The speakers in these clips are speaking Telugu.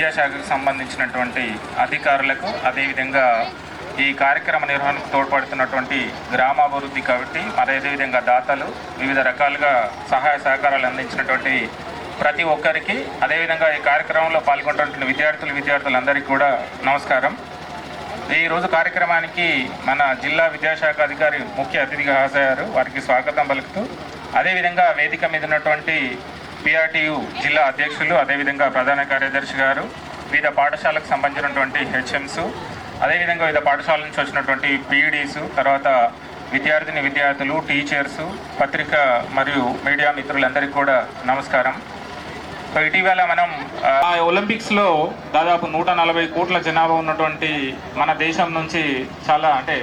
విద్యాశాఖకు సంబంధించినటువంటి అధికారులకు అదేవిధంగా ఈ కార్యక్రమ నిర్వహణకు తోడ్పడుతున్నటువంటి గ్రామాభివృద్ధి కాబట్టి మరి అదేవిధంగా దాతలు వివిధ రకాలుగా సహాయ సహకారాలు అందించినటువంటి ప్రతి ఒక్కరికి అదేవిధంగా ఈ కార్యక్రమంలో పాల్గొంటున్న విద్యార్థులు విద్యార్థులందరికీ కూడా నమస్కారం. ఈరోజు కార్యక్రమానికి మన జిల్లా విద్యాశాఖ అధికారి ముఖ్య అతిథిగా హాజరయ్యారు. వారికి స్వాగతం పలుకుతూ అదేవిధంగా వేదిక మీద ఉన్నటువంటి పిఆర్టీయు జిల్లా అధ్యక్షులు అదేవిధంగా ప్రధాన కార్యదర్శి గారు వివిధ పాఠశాలకు సంబంధించినటువంటి హెచ్ఎంస్ అదేవిధంగా వివిధ పాఠశాల నుంచి వచ్చినటువంటి పీఈడీస్ తర్వాత విద్యార్థిని విద్యార్థులు టీచర్స్ పత్రిక మరియు మీడియా మిత్రులందరికీ కూడా నమస్కారం. సో ఇటీవల మనం ఒలింపిక్స్లో దాదాపు నూట నలభై కోట్ల జనాభా ఉన్నటువంటి మన దేశం నుంచి చాలా అంటే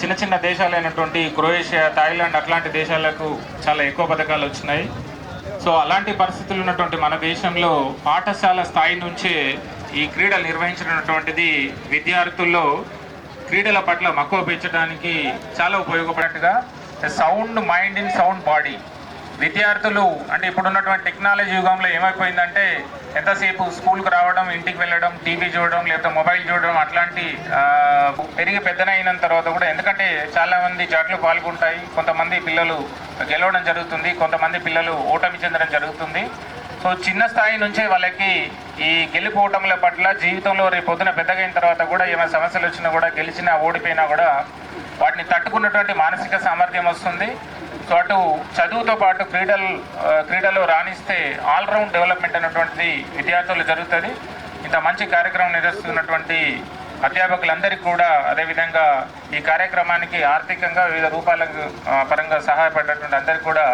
చిన్న చిన్న దేశాలైనటువంటి క్రొయేషియా థాయిలాండ్ అట్లాంటి దేశాలకు చాలా ఎక్కువ పథకాలు వచ్చినాయి. సో అలాంటి పరిస్థితులు ఉన్నటువంటి మన దేశంలో పాఠశాల స్థాయి నుంచే ఈ క్రీడలు నిర్వహించినటువంటిది విద్యార్థుల్లో క్రీడల పట్ల మక్కువ పెంచడానికి చాలా ఉపయోగపడేట్టుగా sound mind in sound body విద్యార్థులు అంటే ఇప్పుడు ఉన్నటువంటి టెక్నాలజీ యుగంలో ఏమైపోయిందంటే ఎంతసేపు స్కూల్కి రావడం ఇంటికి వెళ్ళడం టీవీ చూడడం లేకపోతే మొబైల్ చూడడం అట్లాంటి పెరిగి పెద్దనైన తర్వాత కూడా ఎందుకంటే చాలామంది జాట్లు పాల్గొంటాయి. కొంతమంది పిల్లలు గెలవడం జరుగుతుంది. కొంతమంది పిల్లలు ఓటమి చెందడం జరుగుతుంది. సో చిన్న స్థాయి నుంచే వాళ్ళకి ఈ గెలిపోవటంల పట్ల జీవితంలో రేపు పొద్దున పెద్దగైన తర్వాత కూడా ఏమైనా సమస్యలు వచ్చినా కూడా గెలిచినా ఓడిపోయినా కూడా వాటిని తట్టుకున్నటువంటి మానసిక సామర్థ్యం వస్తుంది. సో అటు చదువుతో పాటు క్రీడలు క్రీడలో రాణిస్తే ఆల్రౌండ్ డెవలప్మెంట్ అనేటువంటిది విద్యార్థులు జరుగుతుంది. ఇంత మంచి కార్యక్రమం నిర్వహిస్తున్నటువంటి అధ్యాపకులందరికీ కూడా అదేవిధంగా ఈ కార్యక్రమానికి ఆర్థికంగా వివిధ రూపాలకు పరంగా సహాయపడినటువంటి అందరికీ కూడా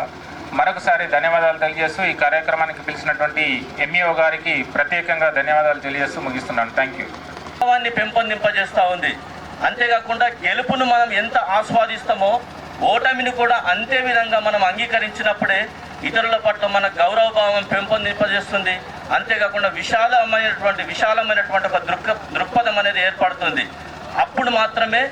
మరొకసారి ధన్యవాదాలు తెలియజేస్తూ ఈ కార్యక్రమానికి పిలిచినటువంటి ఎంఈఓ గారికి ప్రత్యేకంగా ధన్యవాదాలు తెలియజేస్తూ ముగిస్తున్నాను. థ్యాంక్ యూ పెంపొందింపజేస్తూ ఉంది. అంతేకాకుండా గెలుపును మనం ఎంత ఆస్వాదిస్తామో ఓటమిని కూడా అంతే విధంగా మనం అంగీకరించినప్పుడే ఇతరుల పట్ల మన గౌరవ భావం పెంపొందింపజేస్తుంది. అంతేకాకుండా విశాలమైనటువంటి విశాలమైనటువంటి ఒక దృక్ దృక్పథం అనేది ఏర్పడుతుంది. అప్పుడు మాత్రమే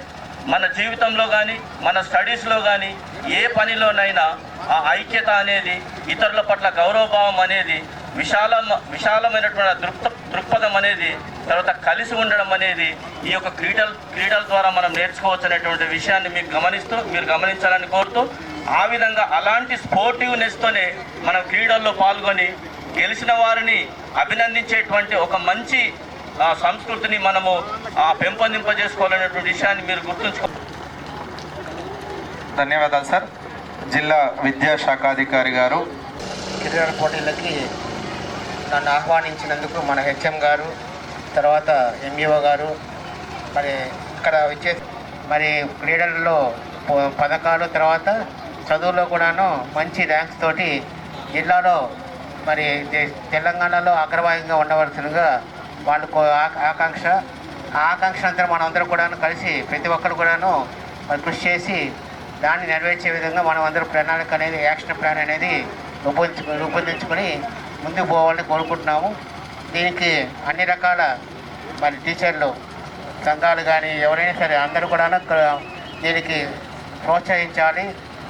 మన జీవితంలో కానీ మన స్టడీస్లో కానీ ఏ పనిలోనైనా ఆ ఐక్యత అనేది ఇతరుల పట్ల గౌరవభావం అనేది విశాల విశాలమైనటువంటి దృక్ప దృక్పథం అనేది తర్వాత కలిసి ఉండడం అనేది ఈ యొక్క క్రీడల క్రీడల ద్వారా మనం నేర్చుకోవచ్చు అనేటువంటి విషయాన్ని మీకు గమనిస్తూ మీరు గమనించాలని కోరుతూ ఆ విధంగా అలాంటి స్పోర్టివ్నెస్తోనే మనం క్రీడల్లో పాల్గొని గెలిచిన వారిని అభినందించేటువంటి ఒక మంచి సంస్కృతిని మనము ఆ, పెంపొందింపజేసుకోవాలనేటువంటి విషయాన్ని మీరు గుర్తుంచుకో ధన్యవాదాలు సార్. జిల్లా విద్యాశాఖాధికారి గారు. క్రీడల పోటీలకి నన్ను ఆహ్వానించినందుకు మన హెచ్ఎం గారు తర్వాత ఎంఈఓ గారు మరి ఇక్కడ వచ్చే మరి క్రీడలలో పథకాలు తర్వాత చదువులో కూడాను మంచి ర్యాంక్స్ తోటి జిల్లాలో మరి తెలంగాణలో అగ్రభాగంగా ఉండవలసినగా వాళ్ళకు ఆకాంక్ష. ఆ ఆకాంక్ష అంతా మనం అందరం కూడాను కలిసి ప్రతి ఒక్కరు కూడాను మరి కృషి చేసి దాన్ని నెరవేర్చే విధంగా మనం అందరూ ప్రణాళిక అనేది యాక్షన్ ప్లాన్ అనేది రూపొందించు రూపొందించుకొని ముందుకు పోవాలని కోరుకుంటున్నాము. దీనికి అన్ని రకాల మరి టీచర్లు సంఘాలు కానీ ఎవరైనా సరే అందరూ కూడాను దీనికి ప్రోత్సహించాలి.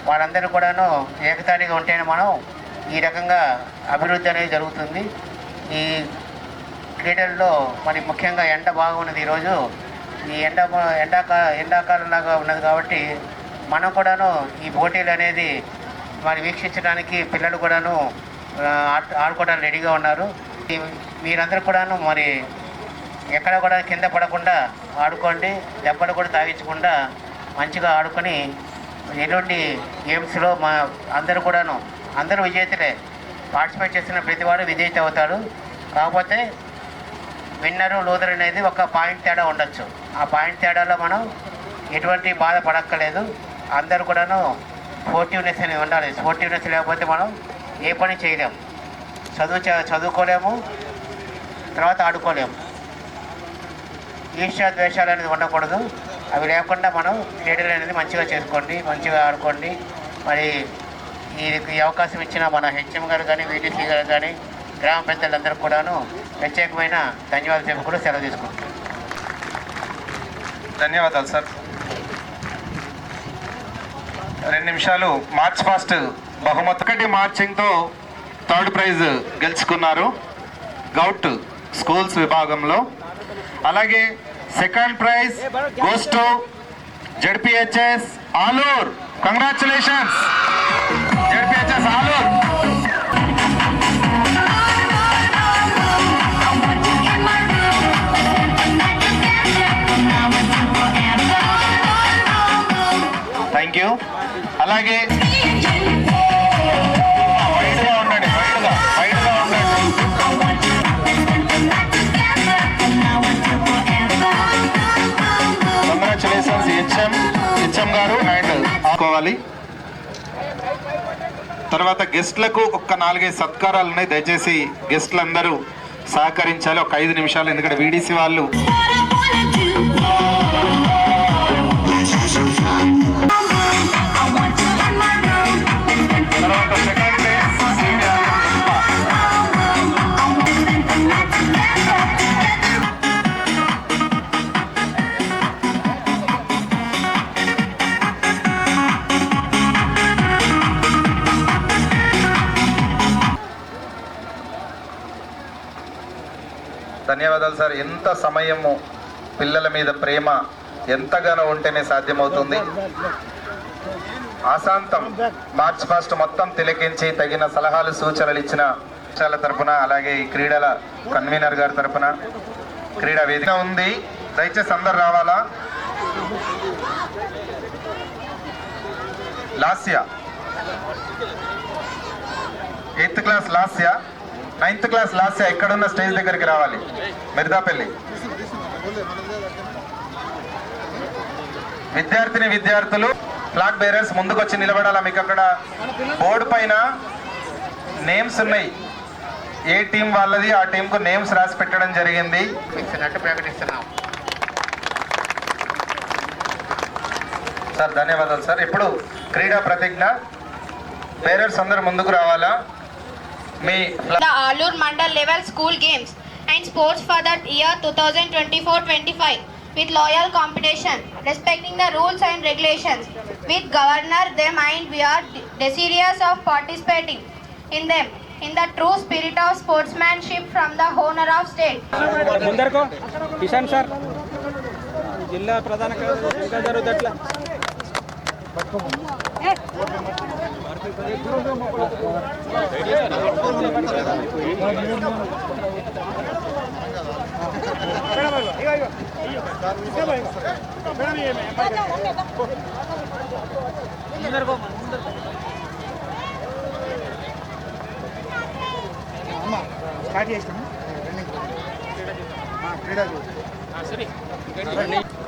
వాళ్ళందరూ కూడాను ఏకతాటిగా ఉంటేనే మనం ఈ రకంగా అభివృద్ధి అనేది జరుగుతుంది. ఈ క్రీడల్లో మరి ముఖ్యంగా ఎండ బాగున్నది ఈరోజు. ఈ ఎండ ఎండాకా ఎండాకాలంలాగా ఉన్నది కాబట్టి మనం కూడాను ఈ పోటీలు అనేది మరి వీక్షించడానికి పిల్లలు కూడాను ఆడుకోవడానికి రెడీగా ఉన్నారు. మీరందరూ కూడాను మరి ఎక్కడ కూడా కింద పడకుండా ఆడుకోండి దెబ్బలు కూడా తాగించకుండా మంచిగా ఆడుకొని ఎటువంటి గేమ్స్లో మా అందరూ కూడాను అందరూ విజేతలే. పార్టిసిపేట్ చేసిన ప్రతివాడు విజేత అవుతాడు. కాకపోతే విన్నరు లూదర్ అనేది ఒక పాయింట్ తేడా ఉండొచ్చు. ఆ పాయింట్ తేడాలో మనం ఎటువంటి బాధ పడక్కలేదు అందరూ కూడాను స్పోర్టివ్నెస్ అనేది ఉండాలి. స్పోర్టివ్నెస్ లేకపోతే మనం ఏ పని చేయలేము చదువు చ- చదువుకోలేము తర్వాత ఆడుకోలేము. ఈర్ష్యా ద్వేషాలు అనేది ఉండకూడదు. అవి లేకుండా మనం క్రీడలు అనేది మంచిగా చేసుకోండి మంచిగా ఆడుకోండి. మరి ఈ ఈ అవకాశం ఇచ్చిన మన హెచ్ఎం గారు కానీ వీటీసీ గారు కానీ గ్రామ పెద్దలందరూ కూడాను ప్రత్యేకమైన ధన్యవాదాలు చెప్పి కూడా సెలవు తీసుకుంటాం ధన్యవాదాలు సార్. రెండు నిమిషాలు మార్చ్ ఫాస్ట్ బహుమతి మార్చింగ్తో థర్డ్ ప్రైజ్ గెలుచుకున్నారు గౌట్ స్కూల్స్ విభాగంలో. అలాగే second prize goes to ZPHS Alur. Congratulations ZPHS Alur. And తర్వాత గెస్ట్లకు ఒక్క నాలుగైదు సత్కారాలు ఉన్నాయి. దయచేసి గెస్ట్లు అందరూ సహకరించాలి. ఒక ఐదు నిమిషాలు ఎందుకంటే వీడీసీ వాళ్ళు ధన్యవాదాలు సార్. ఎంత సమయము పిల్లల మీద ప్రేమ ఎంతగానో ఉంటేనే సాధ్యమవుతుంది. ఆశాంతం మార్చ్ ఫస్ట్ మొత్తం తిలకించి తగిన సలహాలు సూచనలు ఇచ్చిన విషయాల తరపున అలాగే ఈ క్రీడల కన్వీనర్ గారి తరపున క్రీడా వేదిక ఉంది. దయచేసి అందరు రావాలా? Lasya? Eighth class Lasya? Ninth class last ఎక్కడున్న స్టేజ్ దగ్గరికి రావాలి? మిర్దాపల్లి విద్యార్థిని విద్యార్థులు ఫ్లాగ్ బేరర్స్ ముందుకు వచ్చి నిలబడాలా? మీకు అక్కడ బోర్డు పైన నేమ్స్ ఉన్నాయి. ఏ టీం వాళ్ళది? ఆ టీంకు నేమ్స్ రాసి పెట్టడం జరిగింది. ప్రకటిస్తున్నాం సార్ ధన్యవాదాలు సార్. ఇప్పుడు క్రీడా ప్రతిజ్ఞ. పేరెంట్స్ అందరు ముందుకు రావాలా? Alur Mandal level school games and sports for the year 2024-25 with loyal competition, respecting the rules and regulations. With governor them and we are desirous of participating in them in the true spirit of sportsmanship from the owner of state. ముందరకు కిషన్ సార్ జిల్లా ప్రధాన స్టార్ట్ చేసినాము. మధ్యలో తీసుకో తీసుకో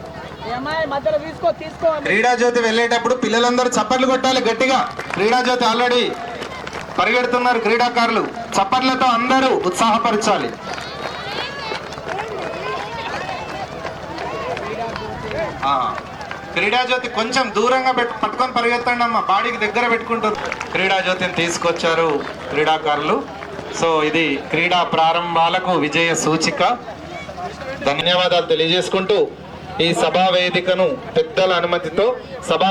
క్రీడా జ్యోతి వెళ్ళేటప్పుడు పిల్లలందరూ చప్పట్లు కొట్టాలి గట్టిగా. క్రీడా జ్యోతి ఆల్రెడీ పరిగెడుతున్నారు క్రీడాకారులు. చప్పట్లతో అందరూ ఉత్సాహపరచాలి. క్రీడా జ్యోతి కొంచెం దూరంగా పెట్టు పట్టుకొని పరిగెత్తండి అమ్మ. బాడీకి దగ్గర పెట్టుకుంటుంది. క్రీడా జ్యోతిని తీసుకొచ్చారు క్రీడాకారులు. సో ఇది క్రీడా ప్రారంభాలకు విజయ సూచిక. ధన్యవాదాలు తెలియజేసుకుంటూ ఈ సభా వేదికను పెద్దల అనుమతితో సభా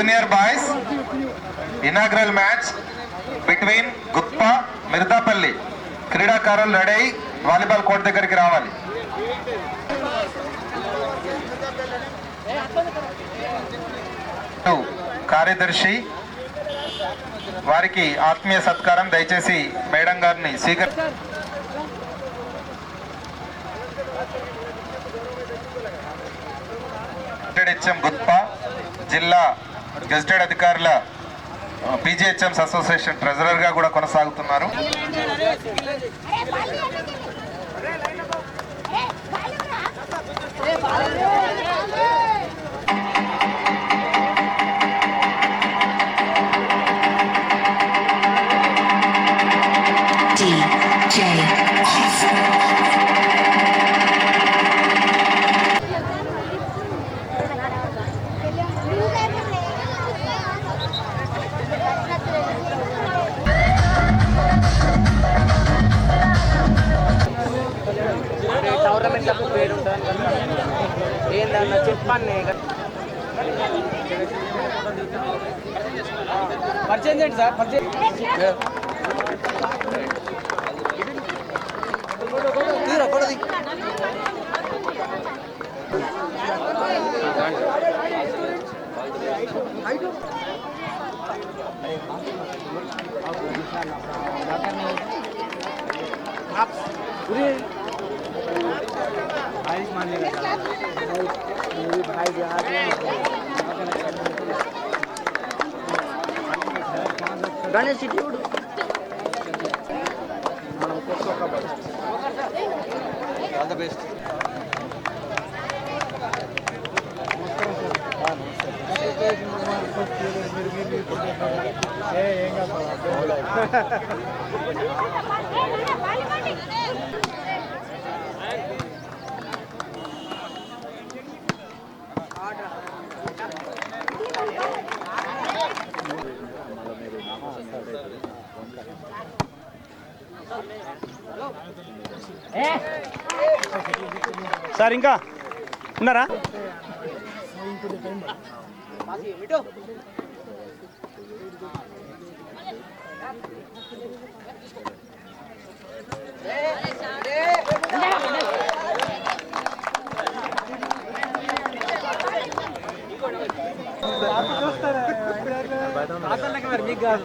junior boys inaugural match between Guppa Mirdapalli క్రీడాకారులు రెడీ అయి వాలీబాల్ కోర్ట్ దగ్గరికి రావాలి. కార్యదర్శి వారికి ఆత్మీయ సత్కారం. దయచేసి మేడం గారిని స్వీకరి హెచ్ఎం గుత్ప జిల్లా గెజిటెడ్ అధికారుల పీజీహెచ్ఎంస్ అసోసియేషన్ ట్రెజరర్గా కూడా కొనసాగుతున్నారు. ఏందన్న చెప్పండి పరిచయం చేయండి సార్ పరిచయం తీరా కొడది గణేష్ ఇటు ఆల్ ద బెస్ట్ సార్ ఇంకా ఉన్నారా మరి మీకు కాదు